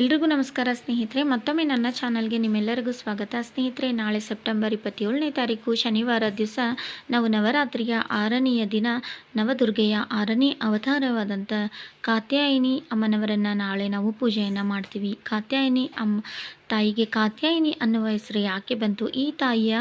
ಎಲ್ರಿಗೂ ನಮಸ್ಕಾರ ಸ್ನೇಹಿತರೆ, ಮತ್ತೊಮ್ಮೆ ನನ್ನ ಚಾನಲ್ಗೆ ನಿಮ್ಮೆಲ್ಲರಿಗೂ ಸ್ವಾಗತ. ಸ್ನೇಹಿತರೆ, ನಾಳೆ ಸೆಪ್ಟೆಂಬರ್ ಇಪ್ಪತ್ತೇಳನೇ ತಾರೀಕು, ಶನಿವಾರ ದಿವಸ ನಾವು ನವರಾತ್ರಿಯ ಆರನೆಯ ದಿನ, ನವದುರ್ಗೆಯ ಆರನೇ ಅವತಾರವಾದಂಥ ಕಾತ್ಯಾಯಿನಿ ಅಮ್ಮನವರನ್ನು ನಾಳೆ ನಾವು ಪೂಜೆಯನ್ನು ಮಾಡ್ತೀವಿ. ಕಾತ್ಯಾಯಿನಿ ಅಮ್ಮ ತಾಯಿಗೆ ಕಾತ್ಯಾಯಿನಿ ಅನ್ನುವ ಹೆಸರು ಯಾಕೆ ಬಂತು? ಈ ತಾಯಿಯ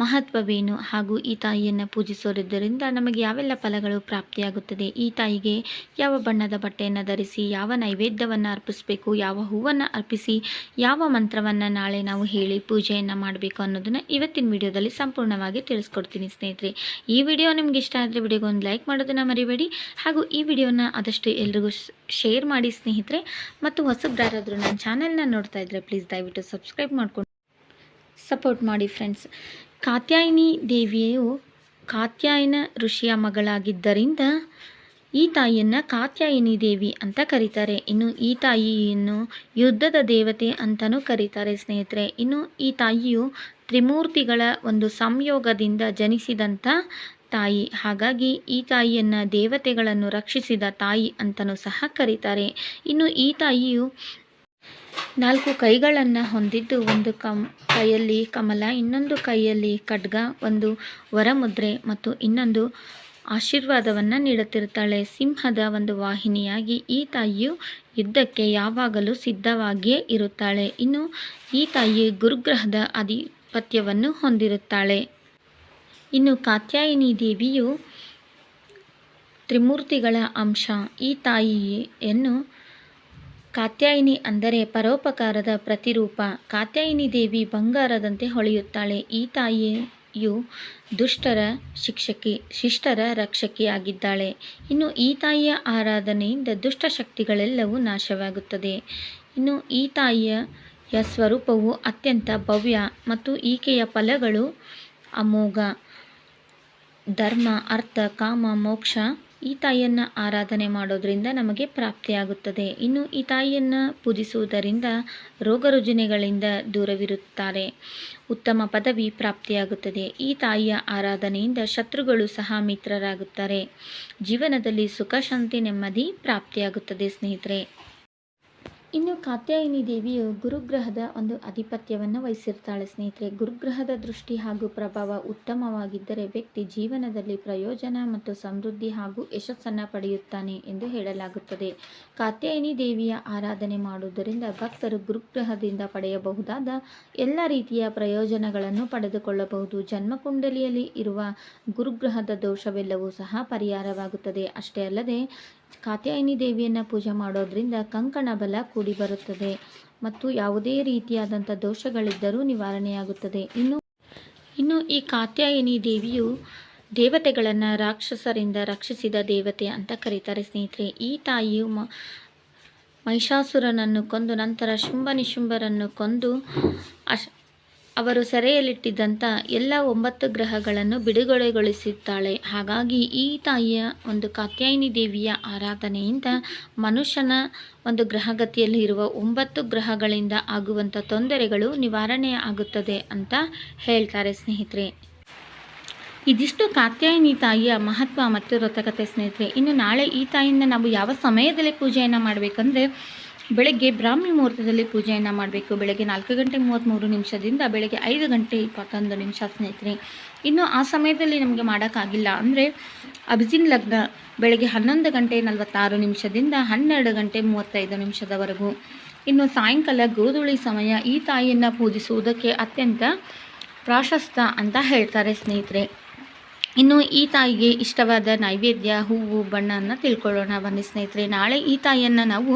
ಮಹತ್ವವೇನು? ಹಾಗೂ ಈ ತಾಯಿಯನ್ನು ಪೂಜಿಸೋದ್ರಿಂದ ನಮಗೆ ಯಾವೆಲ್ಲ ಫಲಗಳು ಪ್ರಾಪ್ತಿಯಾಗುತ್ತದೆ? ಈ ತಾಯಿಗೆ ಯಾವ ಬಣ್ಣದ ಬಟ್ಟೆಯನ್ನು ಧರಿಸಿ, ಯಾವ ನೈವೇದ್ಯವನ್ನು ಅರ್ಪಿಸಬೇಕು, ಯಾವ ಹೂವನ್ನು ಅರ್ಪಿಸಿ, ಯಾವ ಮಂತ್ರವನ್ನು ನಾಳೆ ನಾವು ಹೇಳಿ ಪೂಜೆಯನ್ನು ಮಾಡಬೇಕು ಅನ್ನೋದನ್ನು ಇವತ್ತಿನ ವಿಡಿಯೋದಲ್ಲಿ ಸಂಪೂರ್ಣವಾಗಿ ತಿಳಿಸ್ಕೊಡ್ತೀನಿ ಸ್ನೇಹಿತರೆ. ಈ ವಿಡಿಯೋ ನಿಮ್ಗೆ ಇಷ್ಟ ಆದರೆ ವಿಡಿಯೋಗೆ ಒಂದು ಲೈಕ್ ಮಾಡೋದನ್ನು ಮರಿಬೇಡಿ. ಹಾಗೂ ಈ ವಿಡಿಯೋನ ಆದಷ್ಟು ಎಲ್ರಿಗೂ ಶೇರ್ ಮಾಡಿ ಸ್ನೇಹಿತರೆ. ಮತ್ತು ಹೊಸಬ್ರಾರಾದರೂ ನನ್ನ ಚಾನೆಲ್ನ ನೋಡ್ತಾ ಇದ್ದರೆ ಪ್ಲೀಸ್ ದಯವಿಟ್ಟು ಸಬ್ಸ್ಕ್ರೈಬ್ ಮಾಡಿಕೊಂಡು ಸಪೋರ್ಟ್ ಮಾಡಿ ಫ್ರೆಂಡ್ಸ್. ಕಾತ್ಯಾಯಿನಿ ದೇವಿಯು ಕಾತ್ಯಾಯನ ಋಷಿಯ ಮಗಳಾಗಿದ್ದರಿಂದ ಈ ತಾಯಿಯನ್ನು ಕಾತ್ಯಾಯಿನಿ ದೇವಿ ಅಂತ ಕರೀತಾರೆ. ಇನ್ನು ಈ ತಾಯಿಯನ್ನು ಯುದ್ಧದ ದೇವತೆ ಅಂತಲೂ ಕರೀತಾರೆ ಸ್ನೇಹಿತರೆ. ಇನ್ನು ಈ ತಾಯಿಯು ತ್ರಿಮೂರ್ತಿಗಳ ಒಂದು ಸಂಯೋಗದಿಂದ ಜನಿಸಿದಂಥ ತಾಯಿ. ಹಾಗಾಗಿ ಈ ತಾಯಿಯನ್ನು ದೇವತೆಗಳನ್ನು ರಕ್ಷಿಸಿದ ತಾಯಿ ಅಂತಲೂ ಸಹ ಕರೀತಾರೆ. ಇನ್ನು ಈ ತಾಯಿಯು ನಾಲ್ಕು ಕೈಗಳನ್ನು ಹೊಂದಿದ್ದು ಒಂದು ಕಮ್ ಕೈಯಲ್ಲಿ ಕಮಲ, ಇನ್ನೊಂದು ಕೈಯಲ್ಲಿ ಖಡ್ಗ, ಒಂದು ವರಮುದ್ರೆ ಮತ್ತು ಇನ್ನೊಂದು ಆಶೀರ್ವಾದವನ್ನು ನೀಡುತ್ತಿರುತ್ತಾಳೆ. ಸಿಂಹದ ಒಂದು ವಾಹಿನಿಯಾಗಿ ಈ ತಾಯಿಯು ಯುದ್ಧಕ್ಕೆ ಯಾವಾಗಲೂ ಸಿದ್ಧವಾಗಿಯೇ ಇರುತ್ತಾಳೆ. ಇನ್ನು ಈ ತಾಯಿ ಗುರುಗ್ರಹದ ಆಧಿಪತ್ಯವನ್ನು ಹೊಂದಿರುತ್ತಾಳೆ. ಇನ್ನು ಕಾತ್ಯಾಯಿನಿ ದೇವಿಯು ತ್ರಿಮೂರ್ತಿಗಳ ಅಂಶ. ಈ ತಾಯಿಯನ್ನು ಕಾತ್ಯಾಯಿನಿ ಅಂದರೆ ಪರೋಪಕಾರದ ಪ್ರತಿರೂಪ. ಕಾತ್ಯಾಯಿನಿ ದೇವಿ ಬಂಗಾರದಂತೆ ಹೊಳೆಯುತ್ತಾಳೆ. ಈ ತಾಯಿಯು ದುಷ್ಟರ ಶಿಕ್ಷಕಿ, ಶಿಷ್ಟರ ರಕ್ಷಕಿಯಾಗಿದ್ದಾಳೆ. ಇನ್ನು ಈ ತಾಯಿಯ ಆರಾಧನೆಯಿಂದ ದುಷ್ಟಶಕ್ತಿಗಳೆಲ್ಲವೂ ನಾಶವಾಗುತ್ತದೆ. ಇನ್ನು ಈ ತಾಯಿಯ ಸ್ವರೂಪವು ಅತ್ಯಂತ ಭವ್ಯ ಮತ್ತು ಈಕೆಯ ಫಲಗಳು ಅಮೋಘ. ಧರ್ಮ, ಅರ್ಥ, ಕಾಮ, ಮೋಕ್ಷ ಈ ತಾಯಿಯನ್ನು ಆರಾಧನೆ ಮಾಡೋದರಿಂದ ನಮಗೆ ಪ್ರಾಪ್ತಿಯಾಗುತ್ತದೆ. ಇನ್ನು ಈ ತಾಯಿಯನ್ನು ಪೂಜಿಸುವುದರಿಂದ ರೋಗ ರುಜಿನಗಳಿಂದ ದೂರವಿರುತ್ತಾರೆ. ಉತ್ತಮ ಪದವಿ ಪ್ರಾಪ್ತಿಯಾಗುತ್ತದೆ. ಈ ತಾಯಿಯ ಆರಾಧನೆಯಿಂದ ಶತ್ರುಗಳು ಸಹ ಮಿತ್ರರಾಗುತ್ತಾರೆ. ಜೀವನದಲ್ಲಿ ಸುಖ, ಶಾಂತಿ, ನೆಮ್ಮದಿ ಪ್ರಾಪ್ತಿಯಾಗುತ್ತದೆ ಸ್ನೇಹಿತರೆ. ಇನ್ನು ಕಾತ್ಯಾಯಿನಿ ದೇವಿಯು ಗುರುಗ್ರಹದ ಒಂದು ಅಧಿಪತ್ಯವನ್ನು ವಹಿಸಿರ್ತಾಳೆ. ಸ್ನೇಹಿತರೆ, ಗುರುಗ್ರಹದ ದೃಷ್ಟಿ ಹಾಗೂ ಪ್ರಭಾವ ಉತ್ತಮವಾಗಿದ್ದರೆ ವ್ಯಕ್ತಿ ಜೀವನದಲ್ಲಿ ಪ್ರಯೋಜನ ಮತ್ತು ಸಮೃದ್ಧಿ ಹಾಗೂ ಯಶಸ್ಸನ್ನು ಪಡೆಯುತ್ತಾನೆ ಎಂದು ಹೇಳಲಾಗುತ್ತದೆ. ಕಾತ್ಯಾಯಿನಿ ದೇವಿಯ ಆರಾಧನೆ ಮಾಡುವುದರಿಂದ ಭಕ್ತರು ಗುರುಗ್ರಹದಿಂದ ಪಡೆಯಬಹುದಾದ ಎಲ್ಲ ರೀತಿಯ ಪ್ರಯೋಜನಗಳನ್ನು ಪಡೆದುಕೊಳ್ಳಬಹುದು. ಜನ್ಮಕುಂಡಲಿಯಲ್ಲಿ ಇರುವ ಗುರುಗ್ರಹದ ದೋಷವೆಲ್ಲವೂ ಸಹ ಪರಿಹಾರವಾಗುತ್ತದೆ. ಅಷ್ಟೇ ಅಲ್ಲದೆ ಕಾತ್ಯಾಯಿನಿ ದೇವಿಯನ್ನು ಪೂಜೆ ಮಾಡೋದ್ರಿಂದ ಕಂಕಣ ಬಲ ಕೂಡಿ ಬರುತ್ತದೆ ಮತ್ತು ಯಾವುದೇ ರೀತಿಯಾದಂಥ ದೋಷಗಳಿದ್ದರೂ ನಿವಾರಣೆಯಾಗುತ್ತದೆ. ಇನ್ನು ಇನ್ನು ಈ ಕಾತ್ಯಾಯಿನಿ ದೇವಿಯು ದೇವತೆಗಳನ್ನು ರಾಕ್ಷಸರಿಂದ ರಕ್ಷಿಸಿದ ದೇವತೆ ಅಂತ ಕರೀತಾರೆ ಸ್ನೇಹಿತರೆ. ಈ ತಾಯಿಯು ಮಹಿಷಾಸುರನನ್ನು ಕೊಂದು ನಂತರ ಶುಂಭ ನಿಶುಂಭರನ್ನು ಕೊಂದು ಅಶ್ ಅವರು ಸೆರೆಯಲ್ಲಿಟ್ಟಿದ್ದಂಥ ಎಲ್ಲ ಒಂಬತ್ತು ಗ್ರಹಗಳನ್ನು ಬಿಡುಗಡೆಗೊಳಿಸುತ್ತಾಳೆ ಹಾಗಾಗಿ ಈ ತಾಯಿಯ ಒಂದು ಕಾತ್ಯಾಯಿನಿ ದೇವಿಯ ಆರಾಧನೆಯಿಂದ ಮನುಷ್ಯನ ಒಂದು ಗ್ರಹಗತಿಯಲ್ಲಿ ಇರುವ ಒಂಬತ್ತು ಗ್ರಹಗಳಿಂದ ಆಗುವಂಥ ತೊಂದರೆಗಳು ನಿವಾರಣೆ ಆಗುತ್ತದೆ ಅಂತ ಹೇಳ್ತಾರೆ ಸ್ನೇಹಿತರೆ. ಇದಿಷ್ಟು ಕಾತ್ಯಾಯಿನಿ ತಾಯಿಯ ಮಹತ್ವ ಮತ್ತು ವೃತಕತೆ ಸ್ನೇಹಿತರೆ. ಇನ್ನು ನಾಳೆ ಈ ತಾಯಿಯಿಂದ ನಾವು ಯಾವ ಸಮಯದಲ್ಲಿ ಪೂಜೆಯನ್ನು ಮಾಡಬೇಕಂದ್ರೆ ಬೆಳಗ್ಗೆ ಬ್ರಾಹ್ಮಿ ಮುಹೂರ್ತದಲ್ಲಿ ಪೂಜೆಯನ್ನು ಮಾಡಬೇಕು. ಬೆಳಗ್ಗೆ ನಾಲ್ಕು ಗಂಟೆ ಮೂವತ್ತ್ಮೂರು ನಿಮಿಷದಿಂದ ಬೆಳಗ್ಗೆ ಐದು ಗಂಟೆ ಇಪ್ಪತ್ತೊಂದು ನಿಮಿಷ ಸ್ನೇಹಿತರೆ. ಇನ್ನು ಆ ಸಮಯದಲ್ಲಿ ನಮಗೆ ಮಾಡೋಕ್ಕಾಗಿಲ್ಲ ಅಂದರೆ ಅಭಿಜಿನ್ ಲಗ್ನ ಬೆಳಗ್ಗೆ ಹನ್ನೊಂದು ಗಂಟೆ ನಲವತ್ತಾರು ನಿಮಿಷದಿಂದ ಹನ್ನೆರಡು ಗಂಟೆ ಮೂವತ್ತೈದು ನಿಮಿಷದವರೆಗೂ. ಇನ್ನು ಸಾಯಂಕಾಲ ಗೋಧುಳಿ ಸಮಯ ಈ ತಾಯಿಯನ್ನು ಪೂಜಿಸುವುದಕ್ಕೆ ಅತ್ಯಂತ ಪ್ರಾಶಸ್ತ ಅಂತ ಹೇಳ್ತಾರೆ ಸ್ನೇಹಿತರೆ. ಇನ್ನು ಈ ತಾಯಿಗೆ ಇಷ್ಟವಾದ ನೈವೇದ್ಯ, ಹೂವು, ಬಣ್ಣವನ್ನು ತಿಳ್ಕೊಳ್ಳೋಣ. ಬನ್ನಿ ಸ್ನೇಹಿತರೆ, ನಾಳೆ ಈ ತಾಯಿಯನ್ನು ನಾವು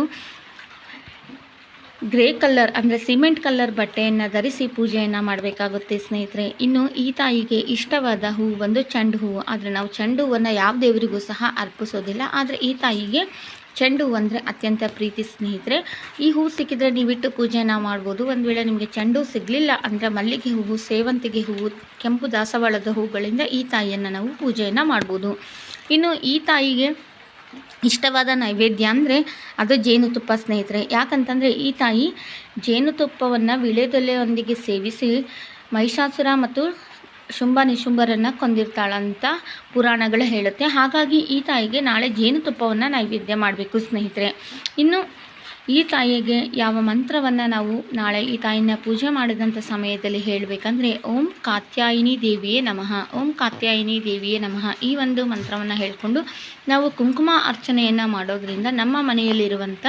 ಗ್ರೇ ಕಲರ್ ಅಂದರೆ ಸಿಮೆಂಟ್ ಕಲರ್ ಬಟ್ಟೆಯನ್ನು ಧರಿಸಿ ಪೂಜೆಯನ್ನು ಮಾಡಬೇಕಾಗುತ್ತೆ, ಸ್ನೇಹಿತರೆ. ಇನ್ನು ಈ ತಾಯಿಗೆ ಇಷ್ಟವಾದ ಹೂವು ಒಂದು ಚೆಂಡು ಹೂವು. ಆದರೆ ನಾವು ಚೆಂಡು ಹೂವನ್ನು ಯಾವ ದೇವರಿಗೂ ಸಹ ಅರ್ಪಿಸೋದಿಲ್ಲ. ಆದರೆ ಈ ತಾಯಿಗೆ ಚೆಂಡು ಹೂ ಅಂದರೆ ಅತ್ಯಂತ ಪ್ರೀತಿ, ಸ್ನೇಹಿತರೆ. ಈ ಹೂವು ಸಿಕ್ಕಿದರೆ ನೀವಿಟ್ಟು ಪೂಜೆಯನ್ನು ಮಾಡ್ಬೋದು. ಒಂದು ವೇಳೆ ನಿಮಗೆ ಚೆಂಡು ಸಿಗಲಿಲ್ಲ ಅಂದರೆ ಮಲ್ಲಿಗೆ ಹೂವು, ಸೇವಂತಿಗೆ ಹೂವು, ಕೆಂಪು ದಾಸವಾಳದ ಹೂಗಳಿಂದ ಈ ತಾಯಿಯನ್ನು ನಾವು ಪೂಜೆಯನ್ನು ಮಾಡ್ಬೋದು. ಇನ್ನು ಈ ತಾಯಿಗೆ ಇಷ್ಟವಾದ ನೈವೇದ್ಯ ಅಂದರೆ ಅದು ಜೇನುತುಪ್ಪ ಸ್ನೇಹಿತರೆ. ಯಾಕಂತಂದರೆ ಈ ತಾಯಿ ಜೇನುತುಪ್ಪವನ್ನು ವಿಳೆದೊಲೆಯೊಂದಿಗೆ ಸೇವಿಸಿ ಮಹಿಷಾಸುರ ಮತ್ತು ಶುಂಭ ನಿಶುಂಭರನ್ನು ಕೊಂದಿರ್ತಾಳಂತ ಪುರಾಣಗಳು ಹೇಳುತ್ತೆ. ಹಾಗಾಗಿ ಈ ತಾಯಿಗೆ ನಾಳೆ ಜೇನುತುಪ್ಪವನ್ನು ನೈವೇದ್ಯ ಮಾಡಬೇಕು ಸ್ನೇಹಿತರೆ. ಇನ್ನು ಈ ತಾಯಿಗೆ ಯಾವ ಮಂತ್ರವನ್ನು ನಾವು ನಾಳೆ ಈ ತಾಯಿನ ಪೂಜೆ ಮಾಡಿದಂಥ ಸಮಯದಲ್ಲಿ ಹೇಳಬೇಕಂದ್ರೆ, ಓಂ ಕಾತ್ಯಾಯಿನಿ ದೇವಿಯೇ ನಮಃ. ಓಂ ಕಾತ್ಯಾಯಿನಿ ದೇವಿಯೇ ನಮಃ. ಈ ಒಂದು ಮಂತ್ರವನ್ನು ಹೇಳಿಕೊಂಡು ನಾವು ಕುಂಕುಮ ಅರ್ಚನೆಯನ್ನು ಮಾಡೋದ್ರಿಂದ ನಮ್ಮ ಮನೆಯಲ್ಲಿರುವಂಥ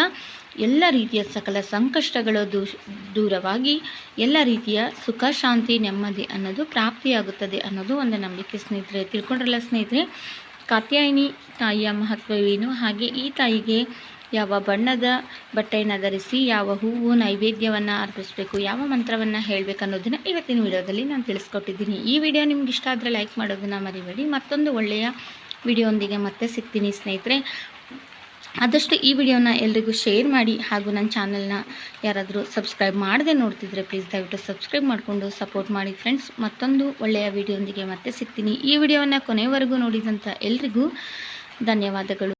ಎಲ್ಲ ರೀತಿಯ ಸಕಲ ಸಂಕಷ್ಟಗಳು ದೂರವಾಗಿ ಎಲ್ಲ ರೀತಿಯ ಸುಖ, ಶಾಂತಿ, ನೆಮ್ಮದಿ ಅನ್ನೋದು ಪ್ರಾಪ್ತಿಯಾಗುತ್ತದೆ ಅನ್ನೋದು ಒಂದು ನಂಬಿಕೆ ಸ್ನೇಹಿತರೆ. ತಿಳ್ಕೊಂಡ್ರಲ್ಲ ಸ್ನೇಹಿತರೆ, ಕಾತ್ಯಾಯಿನಿ ತಾಯಿಯ ಮಹತ್ವವೇನು? ಹಾಗೆ ಈ ತಾಯಿಗೆ ಯಾವ ಬಣ್ಣದ ಬಟ್ಟೆಯನ್ನು ಧರಿಸಿ, ಯಾವ ಹೂವು ನೈವೇದ್ಯವನ್ನು ಅರ್ಪಿಸಬೇಕು, ಯಾವ ಮಂತ್ರವನ್ನು ಹೇಳಬೇಕು ಅನ್ನೋದನ್ನು ಇವತ್ತಿನ ವಿಡಿಯೋದಲ್ಲಿ ನಾನು ತಿಳಿಸ್ಕೊಟ್ಟಿದ್ದೀನಿ. ಈ ವಿಡಿಯೋ ನಿಮ್ಗೆ ಇಷ್ಟ ಆದರೆ ಲೈಕ್ ಮಾಡೋದನ್ನು ಮರಿಬೇಡಿ. ಮತ್ತೊಂದು ಒಳ್ಳೆಯ ವಿಡಿಯೋಂದಿಗೆ ಮತ್ತೆ ಸಿಗ್ತೀನಿ ಸ್ನೇಹಿತರೆ. ಆದಷ್ಟು ಈ ವಿಡಿಯೋನ ಎಲ್ರಿಗೂ ಶೇರ್ ಮಾಡಿ, ಹಾಗೂ ನನ್ನ ಚಾನಲ್ನ ಯಾರಾದರೂ ಸಬ್ಸ್ಕ್ರೈಬ್ ಮಾಡದೆ ನೋಡ್ತಿದ್ರೆ ಪ್ಲೀಸ್ ದಯವಿಟ್ಟು ಸಬ್ಸ್ಕ್ರೈಬ್ ಮಾಡಿಕೊಂಡು ಸಪೋರ್ಟ್ ಮಾಡಿ ಫ್ರೆಂಡ್ಸ್. ಮತ್ತೊಂದು ಒಳ್ಳೆಯ ವಿಡಿಯೋಂದಿಗೆ ಮತ್ತೆ ಸಿಗ್ತೀನಿ. ಈ ವಿಡಿಯೋನ ಕೊನೆಯವರೆಗೂ ನೋಡಿದಂಥ ಎಲ್ರಿಗೂ ಧನ್ಯವಾದಗಳು.